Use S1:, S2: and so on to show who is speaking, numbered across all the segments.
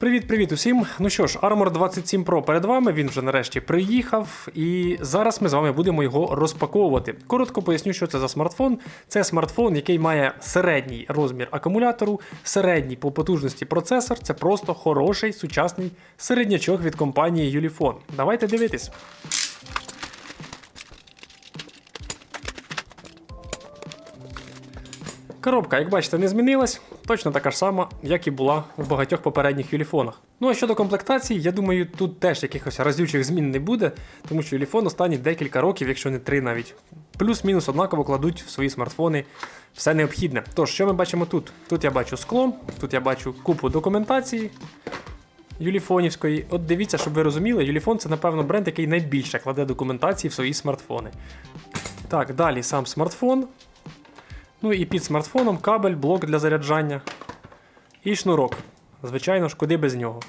S1: Привіт-привіт усім. Ну що ж, Armor 27 Pro перед вами. Він вже нарешті приїхав, і зараз ми з вами будемо його розпаковувати. Коротко поясню, що це за смартфон. Це смартфон, який має середній розмір акумулятору, середній по потужності процесор. Це просто хороший сучасний середнячок від компанії Юліфон. Давайте дивитись. Коробка, як бачите, не змінилась, точно така ж сама, як і була в багатьох попередніх юліфонах. Ну а щодо комплектації, я думаю, тут теж якихось разючих змін не буде, тому що юліфон останні декілька років, якщо не три навіть, плюс-мінус однаково кладуть в свої смартфони все необхідне. Тож, що ми бачимо тут? Тут я бачу скло, тут я бачу купу документації. Юліфонівської. От дивіться, щоб ви розуміли, Юліфон це, напевно, бренд, який найбільше кладе документації в свої смартфони. Так, далі сам смартфон. Ну і під смартфоном кабель, блок для заряджання і шнурок. Звичайно ж, куди без нього.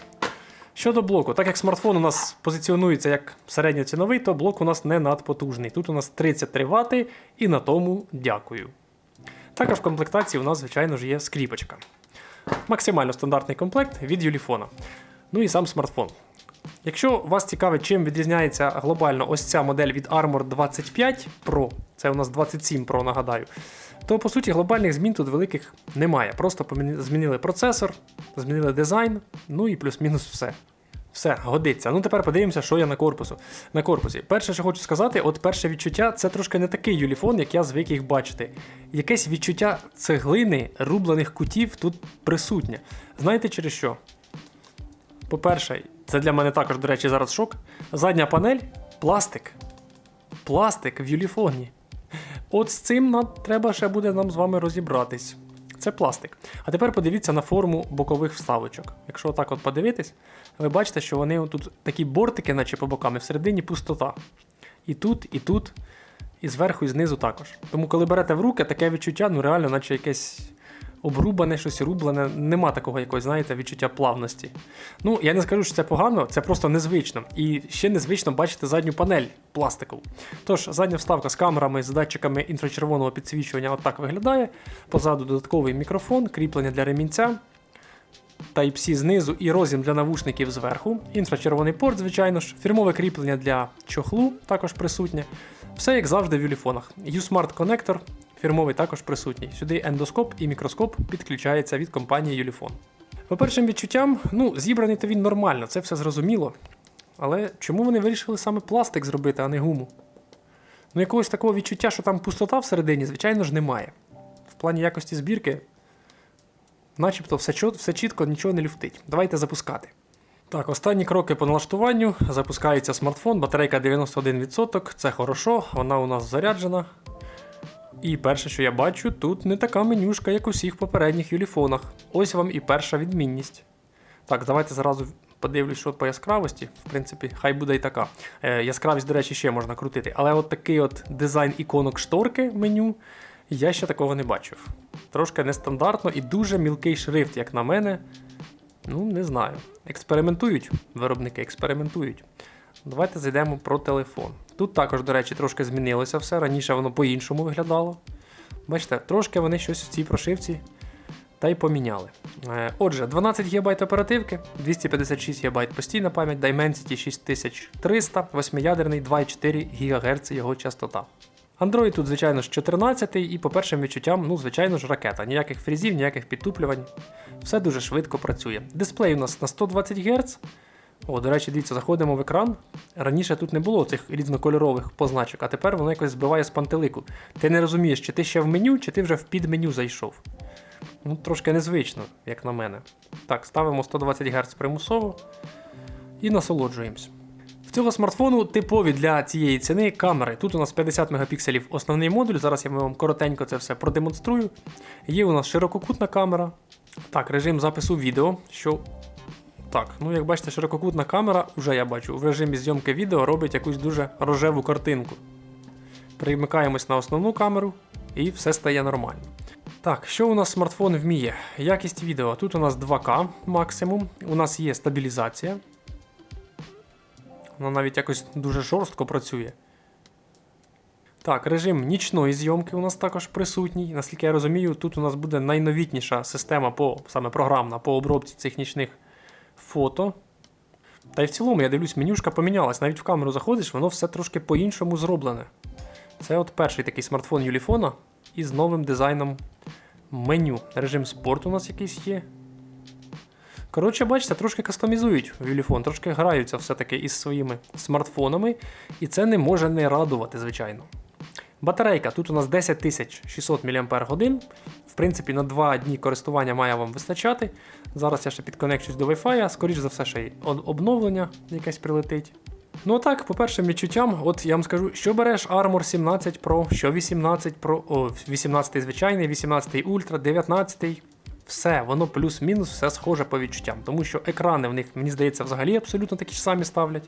S1: Щодо блоку, так як смартфон у нас позиціонується як середньоціновий, то блок у нас не надпотужний. Тут у нас 33 Вт і на тому дякую. Також в комплектації у нас, звичайно ж, є скріпочка. Максимально стандартний комплект від Юліфона. Ну і сам смартфон. Якщо вас цікавить, чим відрізняється глобально ось ця модель від Armor 25 Pro, це у нас 27 Pro, нагадаю, то по суті глобальних змін тут великих немає. Просто змінили процесор, змінили дизайн, ну і плюс-мінус все. Все, годиться. Ну тепер подивимося, що я на корпусу. На корпусі. Перше, що хочу сказати, от перше відчуття це трошки не такий юліфон, як я звик їх бачити. Якесь відчуття цеглини, рублених кутів тут присутнє. Знаєте через що? По-перше, це для мене також, до речі, зараз шок. Задня панель пластик. Пластик в юліфоні. От з цим треба ще буде нам з вами розібратись. Це пластик. А тепер подивіться на форму бокових вставочок. Якщо так от подивитись, ви бачите, що вони тут такі бортики, наче по бокам, і всередині пустота. І тут, і тут, і зверху, і знизу також. Тому, коли берете в руки, таке відчуття, ну реально, наче якесь обрубане, щось рублене, нема такого якогось, знаєте, відчуття плавності. Ну, я не скажу, що це погано, це просто незвично. І ще незвично бачити задню панель пластикову. Тож, задня вставка з камерами, з датчиками інфрачервоного підсвічування отак виглядає. Позаду додатковий мікрофон, кріплення для ремінця. Type-C знизу і розім для навушників зверху, інфрачервоний порт, звичайно ж, фірмове кріплення для чохлу також присутнє. Все як завжди в юліфонах. U-Smart коннектор фірмовий також присутній. Сюди ендоскоп і мікроскоп підключається від компанії Юліфон. По першим відчуттям, ну, зібраний то він нормально, це все зрозуміло. Але чому вони вирішили саме пластик зробити, а не гуму? Ну, якогось такого відчуття, що там пустота всередині, звичайно ж, немає. В плані якості збірки начебто все, все чітко, нічого не люфтить. Давайте запускати. Так, останні кроки по налаштуванню. Запускається смартфон, батарейка 91%, це хорошо, вона у нас заряджена. І перше, що я бачу, тут не така менюшка, як у всіх попередніх юліфонах. Ось вам і перша відмінність. Так, давайте зразу подивлюсь, що по яскравості. В принципі, хай буде і така. Е, яскравість, до речі, ще можна крутити. Але от такий от дизайн іконок шторки меню, я ще такого не бачив. Трошки нестандартно і дуже мілкий шрифт, як на мене. Ну, не знаю. Експериментують, виробники експериментують. Давайте зайдемо про телефон. Тут також, до речі, трошки змінилося все. Раніше воно по-іншому виглядало. Бачите, трошки вони щось в цій прошивці та й поміняли. Е, Отже, 12 ГБ оперативки, 256 ГБ постійна пам'ять, Dimensity 6300, 8-ядерний 2,4 ГГц його частота. Android тут, звичайно ж, 14 і по першим відчуттям, ну, звичайно ж, ракета. Ніяких фрізів, ніяких підтуплювань. Все дуже швидко працює. Дисплей у нас на 120 Гц. О, до речі, дивіться, заходимо в екран. Раніше тут не було цих різнокольорових позначок, а тепер воно якось збиває з пантелику. Ти не розумієш, чи ти ще в меню, чи ти вже в підменю зайшов. Ну, трошки незвично, як на мене. Так, ставимо 120 Гц примусово і насолоджуємось. В цього смартфону типові для цієї ціни камери. Тут у нас 50 мегапікселів основний модуль. Зараз я вам коротенько це все продемонструю. Є у нас ширококутна камера. Так, режим запису відео, що так, ну як бачите, ширококутна камера, вже я бачу, в режимі зйомки відео робить якусь дуже рожеву картинку. Примикаємось на основну камеру і все стає нормально. Так, що у нас смартфон вміє? Якість відео. Тут у нас 2К максимум, у нас є стабілізація. Вона навіть якось дуже жорстко працює. Так, режим нічної зйомки у нас також присутній. Наскільки я розумію, тут у нас буде найновітніша система по саме програмна по обробці цих нічних фото. Та й в цілому, я дивлюсь, менюшка помінялась. Навіть в камеру заходиш, воно все трошки по-іншому зроблене. Це от перший такий смартфон Юліфона із новим дизайном меню. Режим спорту у нас якийсь є. Коротше, бачите, трошки кастомізують Юліфон, трошки граються все-таки із своїми смартфонами, і це не може не радувати, звичайно. Батарейка тут у нас 10600 мАч. В принципі, на 2 дні користування має вам вистачати. Зараз я ще підконекчусь до Wi-Fi, скоріш за все, ще й обновлення якесь прилетить. Ну так, по першим відчуттям, от я вам скажу, що береш Armor 17 Pro, що 18 Pro, о, 18 звичайний, 18 Ultra, 19. Все, воно плюс-мінус, все схоже по відчуттям. Тому що екрани в них, мені здається, взагалі абсолютно такі ж самі ставлять.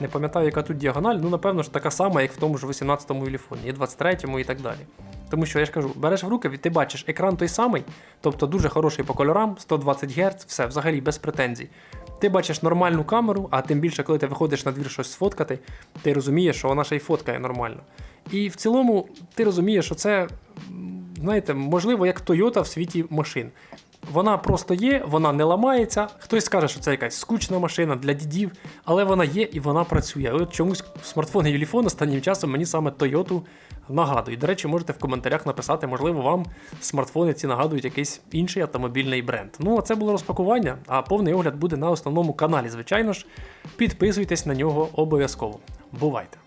S1: Не пам'ятаю, яка тут діагональ, ну напевно ж така сама, як в тому ж 18-му телефоні, і 23-му і так далі. Тому що я ж кажу, береш в руки, ти бачиш екран той самий, тобто дуже хороший по кольорам, 120 Гц, все, взагалі без претензій. Ти бачиш нормальну камеру, а тим більше, коли ти виходиш на двір щось сфоткати, ти розумієш, що вона ще й фоткає нормально. І в цілому ти розумієш, що це, знаєте, можливо, як Toyota в світі машин. Вона просто є, вона не ламається. Хтось скаже, що це якась скучна машина для дідів, але вона є і вона працює. От чомусь смартфони Юліфон останнім часом мені саме Toyota нагадують. До речі, можете в коментарях написати, можливо, вам смартфони ці нагадують якийсь інший автомобільний бренд. Ну, а це було розпакування, а повний огляд буде на основному каналі. Звичайно ж, підписуйтесь на нього обов'язково. Бувайте!